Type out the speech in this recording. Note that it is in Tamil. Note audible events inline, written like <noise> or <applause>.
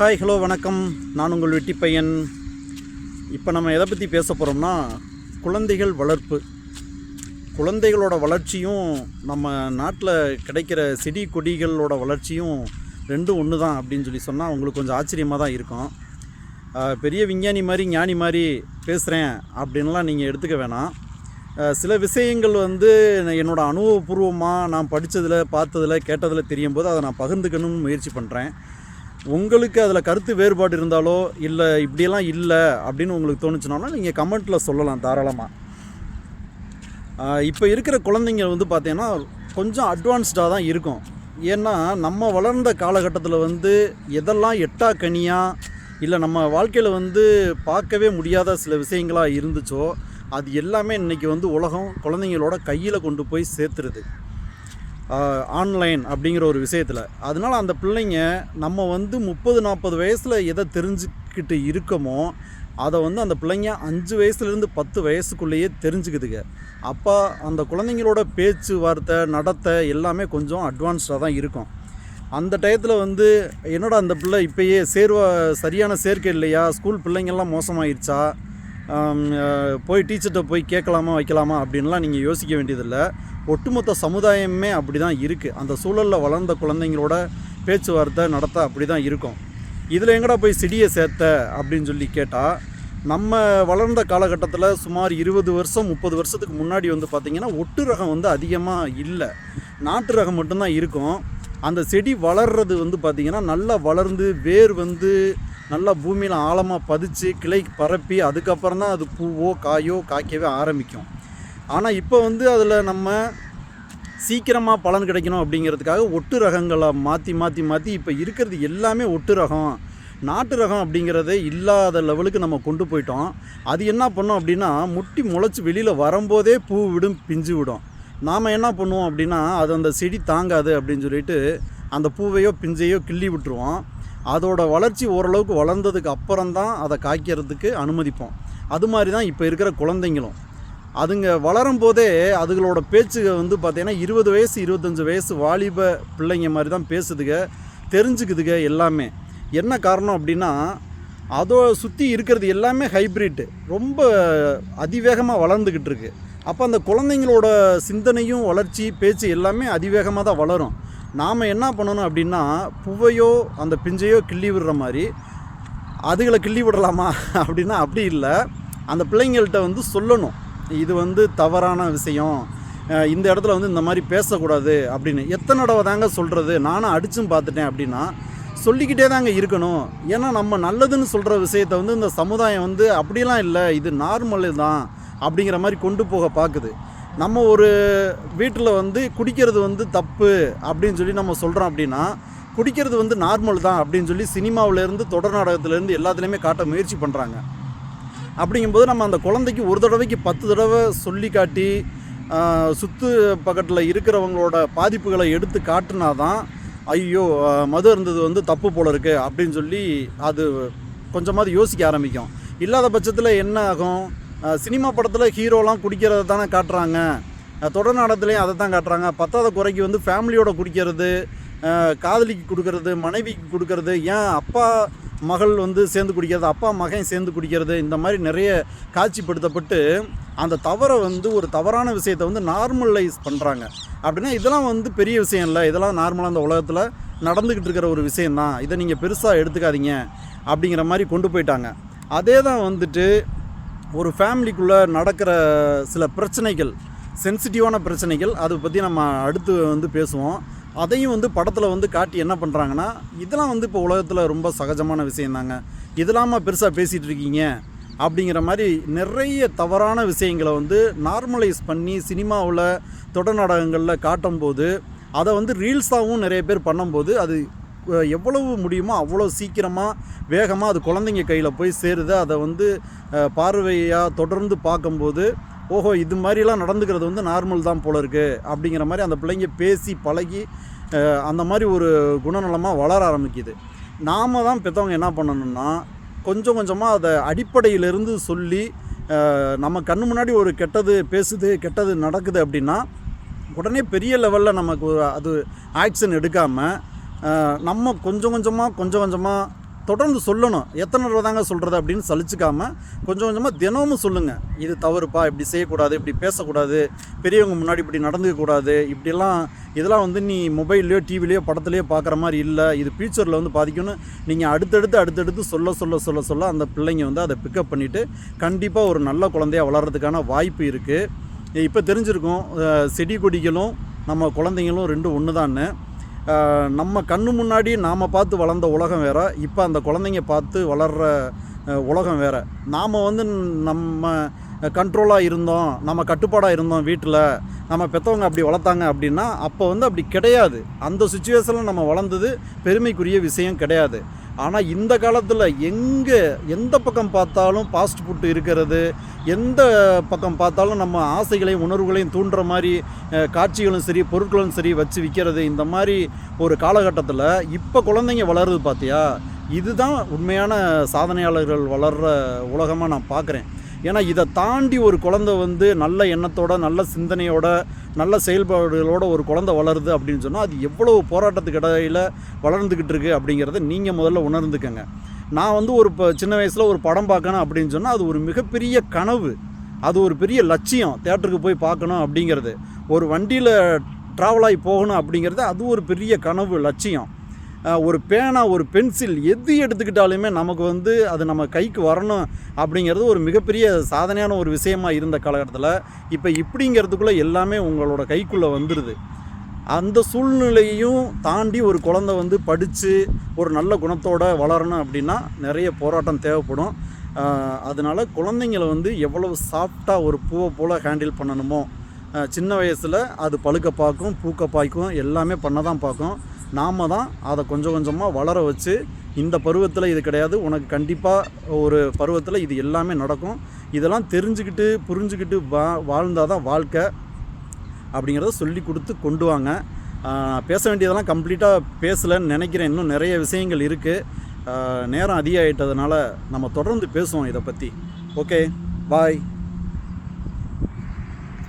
ஹாய் ஹலோ வணக்கம். நான் உங்கள் வெட்டி பையன். இப்போ நம்ம எதை பற்றி பேச போகிறோம்னா குழந்தைகள் வளர்ப்பு. குழந்தைகளோட வளர்ச்சியும் நம்ம நாட்டில் கிடைக்கிற செடி கொடிகளோட வளர்ச்சியும் ரெண்டும் ஒன்று தான் அப்படின்னு சொல்லி சொன்னால் உங்களுக்கு கொஞ்சம் ஆச்சரியமாக தான் இருக்கும். பெரிய விஞ்ஞானி மாதிரி ஞானி மாதிரி பேசுகிறேன் அப்படின்லாம் நீங்கள் எடுத்துக்க வேணாம். சில விஷயங்கள் வந்து என்னோடய அனுபவபூர்வமாக நான் படித்ததில் பார்த்ததில் கேட்டதில் தெரியும் போது அதை நான் பகிர்ந்துக்கணும்னு முயற்சி பண்ணுறேன் உங்களுக்கு அதில் கருத்து வேறுபாடு இருந்தாலோ இல்லை இப்படியெல்லாம் இல்லை அப்படின்னு உங்களுக்கு தோணுச்சுனாலும் நீங்கள் கமெண்ட்டில் சொல்லலாம் தாராளமாக இப்போ இருக்கிற குழந்தைங்க வந்து பார்த்தீங்கன்னா கொஞ்சம் அட்வான்ஸ்டாக தான் இருக்கும். ஏன்னா நம்ம வளர்ந்த காலகட்டத்தில் வந்து எதெல்லாம் எட்டா கனியாக இல்லை நம்ம வாழ்க்கையில் வந்து பார்க்கவே முடியாத சில விஷயங்களாக இருந்துச்சோ அது எல்லாமே இன்றைக்கி வந்து உலகம் குழந்தைங்களோட கையில் கொண்டு போய் சேர்த்துருது. ஆன்லைன் அப்படிங்கிற ஒரு விஷயத்தில். அதனால் அந்த பிள்ளைங்க நம்ம வந்து முப்பது நாற்பது வயசில் எதை தெரிஞ்சுக்கிட்டு இருக்கோமோ அதை வந்து அந்த பிள்ளைங்க அஞ்சு வயசுலேருந்து பத்து வயசுக்குள்ளேயே தெரிஞ்சுக்குதுங்க. அப்போ அந்த குழந்தைங்களோட பேச்சு வார்த்தை நடத்தை எல்லாமே கொஞ்சம் அட்வான்ஸ்டாக தான் இருக்கும். அந்த டயத்தில் வந்து என்னடா அந்த பிள்ளை இப்போயே சேர்வா சரியான சேர்க்கை இல்லையா? ஸ்கூல் பிள்ளைங்கள்லாம் மோசமாயிருச்சா? போய் டீச்சர்கிட்ட போய் கேட்கலாமா வைக்கலாமா அப்படின்லாம் நீங்கள் யோசிக்க வேண்டியதில்லை. ஒட்டுமொத்த சமுதாயமே அப்படி தான் இருக்குது அந்த சூழலில் வளர்ந்த குழந்தைங்களோட பேச்சுவார்த்தை நடத்த அப்படி தான் இருக்கும். இதில் எங்கடா போய் செடியை சேர்த்த அப்படின்னு சொல்லி கேட்டால் நம்ம வளர்ந்த காலகட்டத்தில் சுமார் இருபது வருஷம் முப்பது வருஷத்துக்கு முன்னாடி வந்து பார்த்திங்கன்னா ஒட்டு ரகம் வந்து அதிகமாக இல்லை. நாட்டு ரகம் மட்டும்தான் இருக்கும். அந்த செடி வளர்றது வந்து பார்த்திங்கன்னா நல்லா வளர்ந்து வேர் வந்து நல்லா பூமியில் ஆழமாக பதிச்சு கிளை பரப்பி அதுக்கப்புறம் தான் அது பூவோ காயோ காய்க்கவே ஆரம்பிக்கும். ஆனால் இப்போ வந்து அதில் நம்ம சீக்கிரமாக பலன் கிடைக்கணும் அப்படிங்கிறதுக்காக ஒட்டு ரகங்களை மாற்றி மாற்றி மாற்றி இப்போ இருக்கிறது எல்லாமே ஒட்டு ரகம். நாட்டு ரகம் அப்படிங்கிறதே இல்லாத லெவலுக்கு நம்ம கொண்டு போயிட்டோம். அது என்ன பண்ணோம் அப்படின்னா முட்டி முளைச்சி வெளியில் வரும்போதே பூ விடும் பிஞ்சு விடும். நாம் என்ன பண்ணுவோம் அப்படின்னா அது அந்த செடி தாங்காது அப்படின்னு சொல்லிட்டு அந்த பூவையோ பிஞ்சையோ கிள்ளி விட்டுருவோம். அதோட வளர்ச்சி ஓரளவுக்கு வளர்ந்ததுக்கு அப்புறம் தான் அதை காய்க்கிறதுக்கு அனுமதிப்போம். அது மாதிரி தான் இப்போ இருக்கிற குழந்தைங்களும். அதுங்க வளரும் போதே அதுகளோட பேச்சுக வந்து பார்த்தீங்கன்னா இருபது வயசு இருபத்தஞ்சி வயசு வாலிப பிள்ளைங்க மாதிரி தான் பேசுதுங்க தெரிஞ்சுக்குதுங்க எல்லாமே. என்ன காரணம் அப்படின்னா அதோ சுற்றி இருக்கிறது எல்லாமே ஹைப்ரிட் ரொம்ப அதிவேகமாக வளர்ந்துக்கிட்டு இருக்குது அப்போ அந்த குழந்தைங்களோட சிந்தனையும் வளர்ச்சி பேச்சு எல்லாமே அதிவேகமாக தான் வளரும். நாம் என்ன பண்ணணும் அப்படின்னா புவையோ அந்த பிஞ்சையோ கிள்ளி விடுற மாதிரி அதுகளை கிள்ளி விடலாமா? <laughs> அப்படின்னா அப்படி இல்லை. அந்த பிள்ளைங்கள்ட்ட வந்து சொல்லணும். இது வந்து தவறான விஷயம். இந்த இடத்துல வந்து இந்த மாதிரி பேசக்கூடாது அப்படின்னு. எத்தனை தடவை தாங்க சொல்கிறது நானும் அடிச்சும் பார்த்துட்டேன் அப்படின்னா சொல்லிக்கிட்டே தாங்க இருக்கணும். ஏன்னா நம்ம நல்லதுன்னு சொல்கிற விஷயத்த வந்து இந்த சமுதாயம் வந்து அப்படிலாம் இல்லை. இது நார்மல் தான் அப்படிங்கிற மாதிரி கொண்டு போக பார்க்குது. நம்ம ஒரு வீட்டில் வந்து குடிக்கிறது வந்து தப்பு அப்படின்னு சொல்லி நம்ம சொல்கிறோம் அப்படின்னா குடிக்கிறது வந்து நார்மல் தான் அப்படின்னு சொல்லி சினிமாவிலேருந்து தொடர் நாடகத்துலேருந்து எல்லாத்துலேயுமே காட்ட முயற்சி பண்ணுறாங்க அப்படிங்கும்போது நம்ம அந்த குழந்தைக்கு ஒரு தடவைக்கு பத்து தடவை சொல்லி காட்டி சுத்து பக்கத்தில் இருக்கிறவங்களோட பாதிப்புகளை எடுத்து காட்டுனா தான் ஐயோ மது இருந்தது வந்து தப்பு போல இருக்குது அப்படின்னு சொல்லி அது கொஞ்சமாவது யோசிக்க ஆரம்பிக்கும். இல்லாத பட்சத்தில் என்ன ஆகும்? சினிமா படத்தில் ஹீரோலாம் குடிக்கிறத தானே காட்டுறாங்க. தொடர் நாடத்துலேயும் அதை தான் காட்டுறாங்க. பத்தாத குறைக்கு வந்து ஃபேமிலியோட குடிக்கிறது காதலிக்கு கொடுக்கறது மனைவிக்கு கொடுக்கறது ஏன் அப்பா மகள் வந்து சேர்ந்து குடிக்கிறது அப்பா மகன் சேர்ந்து குடிக்கிறது இந்த மாதிரி நிறைய காட்சிப்படுத்தப்பட்டு அந்த தவறை வந்து ஒரு தவறான விஷயத்தை வந்து நார்மலைஸ் பண்ணுறாங்க அப்படின்னா இதெல்லாம் வந்து பெரிய விஷயம் இல்லை. இதெல்லாம் நார்மலாக அந்த உலகத்தில் நடந்துக்கிட்டு இருக்கிற ஒரு விஷயந்தான் இதை நீங்கள் பெருசாக எடுத்துக்காதீங்க அப்படிங்கிற மாதிரி கொண்டு போயிட்டாங்க. அதே தான் வந்துட்டு ஒரு ஃபேமிலிக்குள்ளே நடக்கிற சில பிரச்சனைகள் சென்சிட்டிவான பிரச்சனைகள் அதை பற்றி நம்ம அடுத்து வந்து பேசுவோம். அதையும் வந்து படத்தில் வந்து காட்டி என்ன பண்ணுறாங்கன்னா இதெல்லாம் வந்து இப்போ உலகத்தில் ரொம்ப சகஜமான விஷயந்தாங்க இதெல்லாமா பெருசாக பேசிகிட்டு இருக்கீங்க? அப்படிங்கிற மாதிரி நிறைய தவறான விஷயங்களை வந்து நார்மலைஸ் பண்ணி சினிமாவில் தொடர் நாடகங்களில் காட்டும்போது அதை வந்து ரீல்ஸாகவும் நிறைய பேர் பண்ணும்போது அது எவ்வளவு முடியுமோ அவ்வளோ சீக்கிரமாக வேகமாக அது குழந்தைங்க கையில் போய் சேருது. அதை வந்து பார்வையாக தொடர்ந்து பார்க்கும்போது ஓஹோ இது மாதிரிலாம் நடந்துக்கிறது வந்து நார்மல் தான் போல இருக்குது அப்படிங்கிற மாதிரி அந்த பிள்ளைங்க பேசி பழகி அந்த மாதிரி ஒரு குணநலமாக வளர ஆரம்பிக்குது. நாம் தான் பெற்றவங்க என்ன பண்ணணும்னா கொஞ்சம் கொஞ்சமாக அதை அடிப்படையிலிருந்து சொல்லி நம்ம கண் முன்னாடி ஒரு கெட்டது பேசுது கெட்டது நடக்குது அப்படின்னா உடனே பெரிய லெவலில் நமக்கு அது ஆக்ஷன் எடுக்காமல் நம்ம கொஞ்சம் கொஞ்சமாக கொஞ்சம் கொஞ்சமாக தொடர்ந்து சொல்லணும். எத்தனை தடவை தாங்க சொல்கிறது அப்படின்னு சலிச்சிக்காமல் கொஞ்சம் கொஞ்சமாக தினமும் சொல்லுங்கள் இது தவறுப்பா இப்படி செய்யக்கூடாது இப்படி பேசக்கூடாது பெரியவங்க முன்னாடி இப்படி நடந்துக்கக்கூடாது இப்படிலாம் இதெல்லாம் வந்து நீ மொபைல்லையோ டிவிலையோ படத்துலையோ பார்க்குற மாதிரி இல்லை. இது ஃப்யூச்சரில் வந்து பாதிக்கும்னு நீங்கள் அடுத்தடுத்து அடுத்தடுத்து சொல்ல சொல்ல சொல்ல சொல்ல அந்த பிள்ளைங்க வந்து அதை பிக்கப் பண்ணிவிட்டு கண்டிப்பாக ஒரு நல்ல குழந்தையா வளர்கிறதுக்கான வாய்ப்பு இருக்குது இப்போ தெரிஞ்சிருக்கும் செடி கொடிகளும் நம்ம குழந்தைங்களும் ரெண்டும் ஒன்று தான்னு நம்ம கண்ணு முன்னாடி நாம் பார்த்து வளர்ந்த உலகம் வேறு. இப்போ அந்த குழந்தைங்க பார்த்து வளர்கிற உலகம் வேற. நாம் வந்து நம்ம கண்ட்ரோலாக இருந்தோம் நம்ம கட்டுப்பாடாக இருந்தோம் வீட்டில். நம்ம பெற்றவங்க அப்படி வளர்த்தாங்க அப்படின்னா அப்போ வந்து அப்படி கிடையாது. அந்த சுச்சுவேஷனில் நம்ம வளர்ந்தது பெருமைக்குரிய விஷயம் கிடையாது. ஆனால் இந்த காலத்தில் எங்கே எந்த பக்கம் பார்த்தாலும் ஃபாஸ்ட் ஃபுட் இருக்கிறது எந்த பக்கம் பார்த்தாலும் நம்ம ஆசைகளையும் உணர்வுகளையும் தூண்டுற மாதிரி காட்சிகளும் சரி பொருட்களும் சரி வச்சு விற்கிறது இந்த மாதிரி ஒரு காலகட்டத்தில் இப்போ குழந்தைங்க வளருது பார்த்தியா இதுதான் உண்மையான சாதனையாளர்கள் வளர்கிற உலகமாக நான் பார்க்குறேன் ஏன்னா இதை தாண்டி ஒரு குழந்தை வந்து நல்ல எண்ணத்தோட நல்ல சிந்தனையோட நல்ல செயல்பாடுகளோட ஒரு குழந்தை வளருது அப்படின்னு சொன்னால் அது எவ்வளவு போராட்டத்துக்கு இடையில் வளர்ந்துக்கிட்டு இருக்குது அப்படிங்கிறத நீங்கள் முதல்ல உணர்ந்துக்கங்க. நான் வந்து ஒரு இப்போ சின்ன வயசில் ஒரு படம் பார்க்கணும் அப்படின்னு சொன்னால் அது ஒரு மிகப்பெரிய கனவு. அது ஒரு பெரிய லட்சியம் தேட்டருக்கு போய் பார்க்கணும் அப்படிங்கிறது. ஒரு வண்டியில் ட்ராவல் ஆகி போகணும் அப்படிங்கிறது அது ஒரு பெரிய கனவு லட்சியம். ஒரு பேனா ஒரு பென்சில் எது எடுத்துக்கிட்டாலுமே நமக்கு வந்து அது நம்ம கைக்கு வரணும் அப்படிங்கிறது ஒரு மிகப்பெரிய சாதனையான ஒரு விஷயமா இருந்த காலகட்டத்தில். இப்போ இப்படிங்கிறதுக்குள்ளே எல்லாமே உங்களோட கைக்குள்ளே வந்துடுது அந்த சூழ்நிலையையும் தாண்டி ஒரு குழந்தை வந்து படித்து ஒரு நல்ல குணத்தோடு வளரணும் அப்படின்னா நிறைய போராட்டம் தேவைப்படும். அதனால் அதனால குழந்தைங்களை வந்து எவ்வளவு சாஃப்டாக ஒரு பூவை போல் ஹேண்டில் பண்ணணுமோ சின்ன வயசில் அது பழுக்க பார்க்கும் பூக்க பாய்க்கும் எல்லாமே பண்ண தான் பார்க்கும் நாம தான் அதை கொஞ்சம் கொஞ்சமாக வளர வச்சு இந்த பருவத்தில் இது கிடையாது. உனக்கு கண்டிப்பாக ஒரு பருவத்தில் இது எல்லாமே நடக்கும். இதெல்லாம் தெரிஞ்சுக்கிட்டு புரிஞ்சுக்கிட்டு வா வாழ்ந்தால் தான் வாழ்க்கை அப்படிங்கிறத சொல்லி கொடுத்து கொண்டு வாங்க. பேச வேண்டியதெல்லாம் கம்ப்ளீட்டாக பேசலைன்னு நினைக்கிறேன். இன்னும் நிறைய விஷயங்கள் இருக்குது நேரம் அதிகமாயிட்டதுனால நம்ம தொடர்ந்து பேசுவோம் இதை பற்றி ஓகே பாய்.